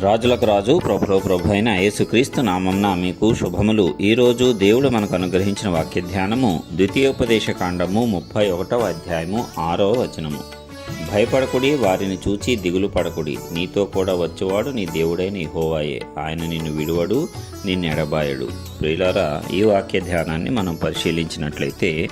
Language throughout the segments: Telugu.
రాజులకు రాజు ప్రభులో ప్రభు అయిన యేసుక్రీస్తు నామంన మీకు శుభములు. ఈరోజు దేవుడు మనకు అనుగ్రహించిన వాక్య ధ్యానము ద్వితీయోపదేశ కాండము ముప్పై ఒకటవ అధ్యాయము ఆరో వచనము. భయపడకుడి వారిని చూచి దిగులు పడకుడి. నీతో కూడా వచ్చేవాడు నీ దేవుడైన ఇహోవాయే ఆయన నిన్ను విడువడు నిన్ను ఎడబాయడు. ప్రియులారా ఈ వాక్య ధ్యానాన్ని మనం పరిశీలించినట్లయితే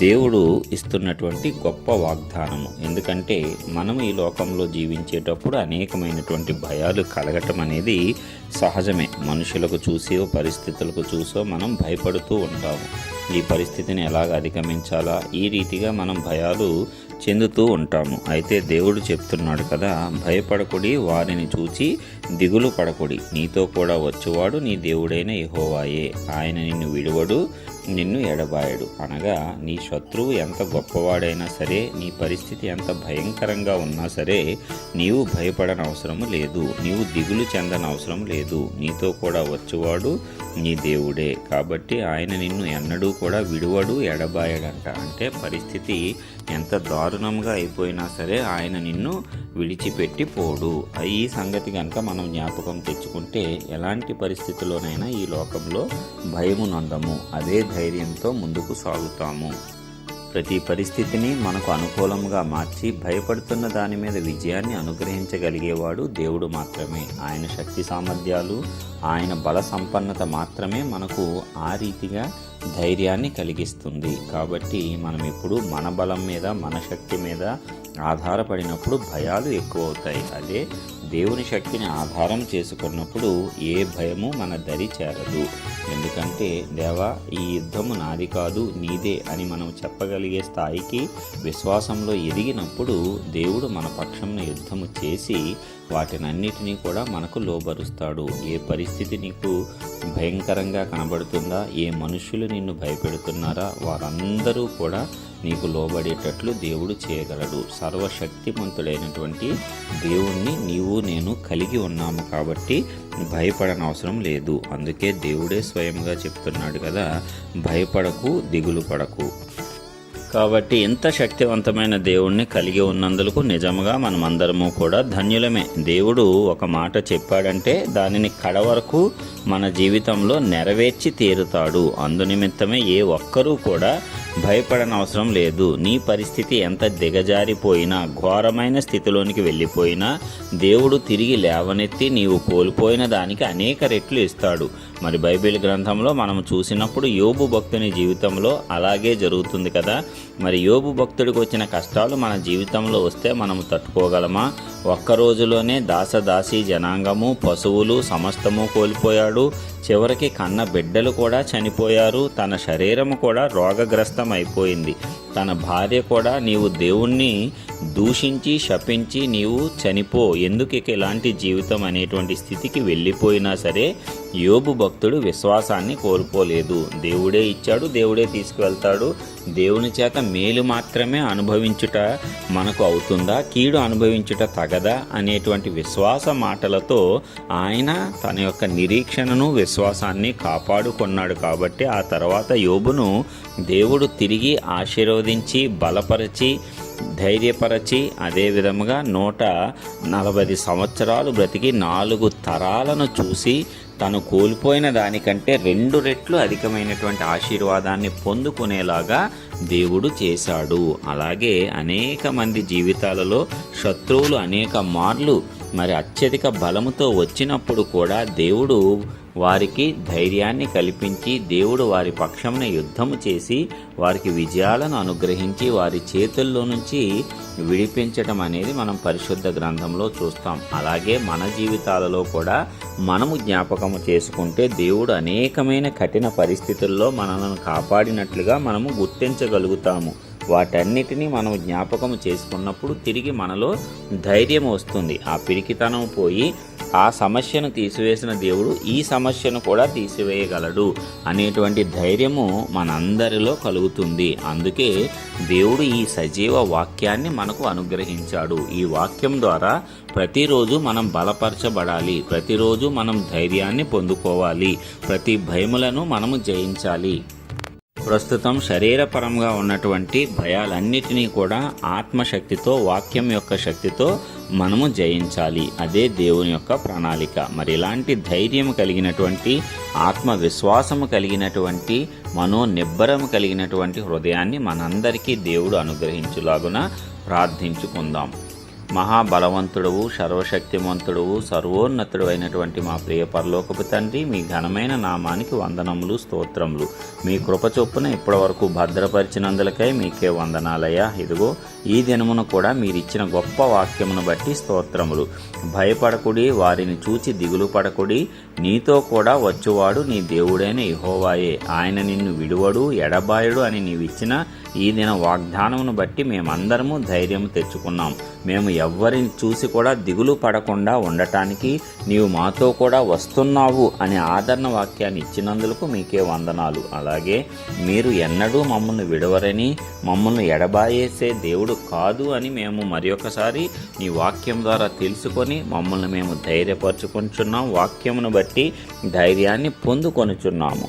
దేవుడు ఇస్తున్నటువంటి గొప్ప వాగ్దానము. ఎందుకంటే మనం ఈ లోకంలో జీవించేటప్పుడు అనేకమైనటువంటి భయాలు కలగటం అనేది సహజమే. మనుషులకు చూసో పరిస్థితులకు చూసో మనం భయపడుతూ ఉంటాము. ఈ పరిస్థితిని ఎలాగ అధిగమించాలా? ఈ రీతిగా మనం భయాలు చెందుతూ ఉంటాము. అయితే దేవుడు చెప్తున్నాడు కదా భయపడకుడి వారిని చూచి దిగులు పడకుడి. నీతో కూడా వచ్చేవాడు నీ దేవుడైన యెహోవాయే. ఆయన నిన్ను విడువడు నిన్ను ఎడబాయడు. అనగా నీ శత్రువు ఎంత గొప్పవాడైనా సరే నీ పరిస్థితి ఎంత భయంకరంగా ఉన్నా సరే నీవు భయపడనవసరము లేదు. నీవు దిగులు చెందనవసరం లేదు. నీతో కూడా వచ్చేవాడు నీ దేవుడే. కాబట్టి ఆయన నిన్ను ఎన్నడూ కూడా విడువడు ఎడబాయడంట. అంటే పరిస్థితి ఎంత దారుణంగా అయిపోయినా సరే ఆయన నిన్ను విడిచిపెట్టి పోడు. ఈ సంగతి కనుక మనం జ్ఞాపకం తెచ్చుకుంటే ఎలాంటి పరిస్థితిలోనైనా ఈ లోకంలో భయము నొందము. అదే ధైర్యంతో ముందుకు సాగుతాము. ప్రతి పరిస్థితిని మనకు అనుకూలంగా మార్చి భయపడుతున్న దాని మీద విజయాన్ని అనుగ్రహించగలిగేవాడు దేవుడు మాత్రమే. ఆయన శక్తి సామర్థ్యాలు ఆయన బల సంపన్నత మాత్రమే మనకు ఆ రీతిగా ధైర్యాన్ని కలిగిస్తుంది. కాబట్టి మనం ఎప్పుడు మన బలం మీద మన శక్తి మీద ఆధారపడినప్పుడు భయాలు ఎక్కువ అవుతాయి. అదే దేవుని శక్తిని ఆధారం చేసుకున్నప్పుడు ఏ భయము మన దరి చేరదు. ఎందుకంటే దేవా ఈ యుద్ధము నాది కాదు నీదే అని మనం చెప్పగలిగే స్థాయికి విశ్వాసంలో ఎదిగినప్పుడు దేవుడు మన పక్షంన యుద్ధము చేసి వాటినన్నిటినీ కూడా మనకు లోబరుస్తాడు. ఏ పరిస్థితి నీకు భయంకరంగా కనబడుతుందా? ఏ మనుషులు నిన్ను భయపెడుతున్నారా? వారందరూ కూడా నీకు లోబడేటట్లు దేవుడు చేయగలడు. సర్వశక్తిమంతుడైనటువంటి దేవుణ్ణి నీవు నేను కలిగి ఉన్నాము కాబట్టి భయపడనవసరం లేదు. అందుకే దేవుడే స్వయంగా చెప్తున్నాడు కదా భయపడకు దిగులు పడకు. కాబట్టి ఇంత శక్తివంతమైన దేవుణ్ణి కలిగి ఉన్నందుకు నిజముగా మనమందరము కూడా ధన్యులమే. దేవుడు ఒక మాట చెప్పాడంటే దానిని కడ వరకు మన జీవితంలో నెరవేర్చి తీరుతాడు. అందునిమిత్తమే ఏ ఒక్కరూ కూడా భయపడనవసరం లేదు నీ పరిస్థితి ఎంత దిగజారిపోయినా ఘోరమైన స్థితిలోనికి వెళ్ళిపోయినా దేవుడు తిరిగి లేవనెత్తి నీవు కోల్పోయిన దానికి అనేక రెట్లు ఇస్తాడు. మరి బైబిల్ గ్రంథంలో మనం చూసినప్పుడు యోబు భక్తుని జీవితంలో అలాగే జరుగుతుంది కదా? మరి యోబు భక్తుడికి వచ్చిన కష్టాలు మన జీవితంలో వస్తే మనం తట్టుకోగలమా? ఒక్క రోజులోనే దాసదాసి జనాంగము పశువులు సమస్తము కోల్పోయాడు. చివరికి కన్న బిడ్డలు కూడా చనిపోయారు. తన శరీరము కూడా రోగగ్రస్తం అయిపోయింది తన భార్య కూడా నీవు దేవుణ్ణి దూషించి శపించి నీవు చనిపో. ఎందుకు ఇక ఇలాంటి జీవితం అనేటువంటి స్థితికి వెళ్ళిపోయినా సరే యోబు భక్తుడు విశ్వాసాన్ని కోల్పోలేదు. దేవుడే ఇచ్చాడు దేవుడే తీసుకువెళ్తాడు. దేవుని చేత మేలు మాత్రమే అనుభవించుట మనకు అవుతుందా? కీడు అనుభవించుట తగదా? అనేటువంటి విశ్వాస మాటలతో ఆయన తన యొక్క నిరీక్షణను విశ్వాసాన్ని కాపాడుకున్నాడు కాబట్టి ఆ తర్వాత యోబును దేవుడు తిరిగి ఆశీర్వదించి బలపరిచి ధైర్యపరచి అదే విధముగా నూట నలభై సంవత్సరాలు బ్రతికి నాలుగు తరాలను చూసి తను కోల్పోయిన దానికంటే రెండు రెట్లు అధికమైనటువంటి ఆశీర్వాదాన్ని పొందుకునేలాగా దేవుడు చేశాడు. అలాగే అనేక మంది జీవితాలలో శత్రువులు అనేక మార్లు మరి అత్యధిక బలముతో వచ్చినప్పుడు కూడా దేవుడు వారికి ధైర్యాన్ని కల్పించి దేవుడు వారి పక్షమున యుద్ధము చేసి వారికి విజయాలను అనుగ్రహించి వారి చేతుల్లో నుంచి విడిపించటం అనేది మనం పరిశుద్ధ గ్రంథంలో చూస్తాం. అలాగే మన జీవితాలలో కూడా మనము జ్ఞాపకము చేసుకుంటే దేవుడు అనేకమైన కఠిన పరిస్థితుల్లో మనలను కాపాడినట్లుగా మనము గుర్తించగలుగుతాము. వాటన్నిటినీ మనం జ్ఞాపకం చేసుకున్నప్పుడు తిరిగి మనలో ధైర్యం వస్తుంది. ఆ పిరికితనం పోయి ఆ సమస్యను తీసివేసిన దేవుడు ఈ సమస్యను కూడా తీసివేయగలడు అనేటువంటి ధైర్యము మనందరిలో కలుగుతుంది. అందుకే దేవుడు ఈ సజీవ వాక్యాన్ని మనకు అనుగ్రహించాడు. ఈ వాక్యం ద్వారా ప్రతిరోజు మనం బలపరచబడాలి. ప్రతిరోజు మనం ధైర్యాన్ని పొందుకోవాలి. ప్రతి భయములను మనము జయించాలి. ప్రస్తుతం శరీరపరంగా ఉన్నటువంటి భయాలన్నిటినీ కూడా ఆత్మశక్తితో వాక్యం యొక్క శక్తితో మనము జయించాలి. అదే దేవుని యొక్క ప్రణాళిక. మరి ఇలాంటి ధైర్యం కలిగినటువంటి ఆత్మవిశ్వాసము కలిగినటువంటి మనో నిబ్బరము కలిగినటువంటి హృదయాన్ని మనందరికీ దేవుడు అనుగ్రహించులాగున ప్రార్థించుకుందాం. మహాబలవంతుడవు సర్వశక్తిమంతుడవు సర్వోన్నతుడు అయినటువంటి మా ప్రియ పరలోకపు తండ్రి మీ ఘనమైన నామానికి వందనములు స్తోత్రములు. మీ కృప చొప్పున ఇప్పటి వరకు భద్రపరిచినందులకై మీకే వందనాలయ్యా. ఇదిగో ఈ దినమున కూడా మీరిచ్చిన గొప్ప వాక్యమును బట్టి స్తోత్రములు. భయపడకుడి వారిని చూచి దిగులు పడకుడి. నీతో కూడా వచ్చువాడు నీ దేవుడైన ఇహోవాయే ఆయన నిన్ను విడువడు ఎడబాయుడు అని నీవిచ్చిన ఈ దిన వాగ్దానమును బట్టి మేమందరము ధైర్యం తెచ్చుకున్నాం. మేము ఎవ్వరిని చూసి కూడా దిగులు పడకుండా ఉండటానికి నీవు మాతో కూడా వస్తున్నావు అనే ఆదరణ వాక్యాన్ని ఇచ్చినందులకు మీకే వందనాలు. అలాగే మీరు ఎన్నడూ మమ్మల్ని విడవరని మమ్మల్ని ఎడబాయేసే దేవుడు కాదు అని మేము మరి ఒకసారి నీ వాక్యం ద్వారా తెలుసుకొని మమ్మల్ని మేము ధైర్యపరచుకుంటున్నాం. వాక్యమును బట్టి ధైర్యాన్ని పొందుకొనుచున్నాము.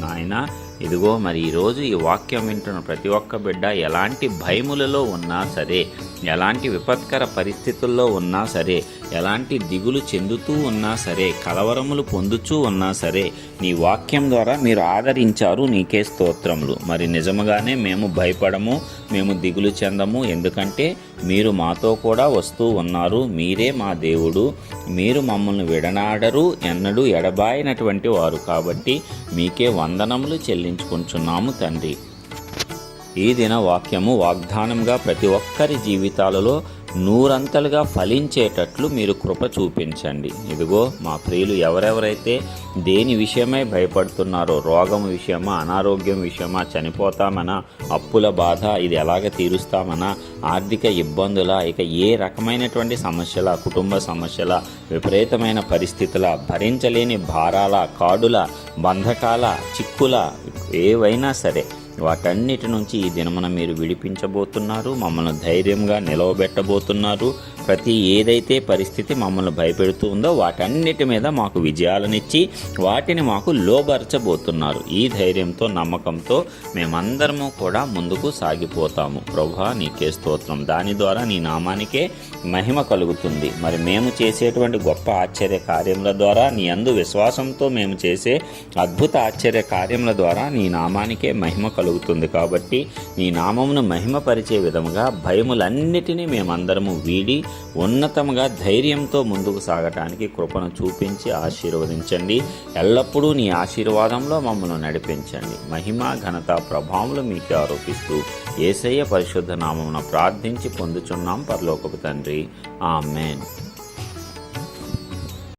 నాయన ఇదిగో మరి ఈరోజు ఈ వాక్యం వింటున్న ప్రతి ఒక్క బిడ్డ ఎలాంటి భయములలో ఉన్నా సరే ఎలాంటి విపత్కర పరిస్థితుల్లో ఉన్నా సరే ఎలాంటి దిగులు చెందుతూ ఉన్నా సరే కలవరములు పొందుతూ ఉన్నా సరే నీ వాక్యం ద్వారా మీరు ఆదరించారు నీకే స్తోత్రములు. మరి నిజముగానే మేము భయపడము మేము దిగులు చెందము ఎందుకంటే మీరు మాతో కూడా వస్తూ ఉన్నారు మీరే మా దేవుడు మీరు మమ్మల్ని విడనాడరు ఎన్నడూ ఎడబాయినటువంటి వారు కాబట్టి మీకే వందనములు చెల్లించుకుంటున్నాము తండ్రి. ఈ దిన వాక్యము వాగ్దానంగా ప్రతి ఒక్కరి జీవితాలలో నూరంతలుగా ఫలించేటట్లు మీరు కృప చూపించండి. ఇదిగో మా ప్రియులు ఎవరెవరైతే దేని విషయమై భయపడుతున్నారో రోగం విషయమా అనారోగ్యం విషయమా చనిపోతామనా అప్పుల బాధ ఇది ఎలాగ తీరుస్తామనా ఆర్థిక ఇబ్బందుల ఇక ఏ రకమైనటువంటి సమస్యల కుటుంబ సమస్యల విపరీతమైన పరిస్థితుల భరించలేని భారాల కాడుల బంధకాల చిక్కుల ఏవైనా సరే వాటన్నిటి నుంచి ఈ దినమున మీరు విడిపించబోతున్నారు మమ్మల్ని ధైర్యంగా నిలవబెట్టబోతున్నారు. ప్రతి ఏదైతే పరిస్థితి మమ్మల్ని భయపెడుతూ ఉందో వాటన్నిటి మీద మాకు విజయాలనిచ్చి వాటిని మాకు లోబరచబోతున్నారు. ఈ ధైర్యంతో నమ్మకంతో మేమందరము కూడా ముందుకు సాగిపోతాము. ప్రభా నీకే స్తోత్రం. దాని ద్వారా నీ నామానికే మహిమ కలుగుతుంది. మరి మేము చేసేటువంటి గొప్ప ఆశ్చర్య కార్యముల ద్వారా నీ అందు విశ్వాసంతో మేము చేసే అద్భుత ఆశ్చర్య కార్యముల ద్వారా నీ నామానికే మహిమ కలుగుతుంది. కాబట్టి నీ నామమును మహిమపరిచే విధముగా భయములన్నిటినీ మేమందరము వీడి ఉన్నతముగా ధైర్యంతో ముందుకు సాగటానికి కృపను చూపించి ఆశీర్వదించండి. ఎల్లప్పుడూ నీ ఆశీర్వాదంలో మమ్మల్ని నడిపించండి. మహిమ ఘనత ప్రభావములు మీకే ఆరోపిస్తూ ఏసయ్య పరిశుద్ధ నామమున ప్రార్థించి పొందుచున్నాం పరలోకపు తండ్రి. ఆమెన్.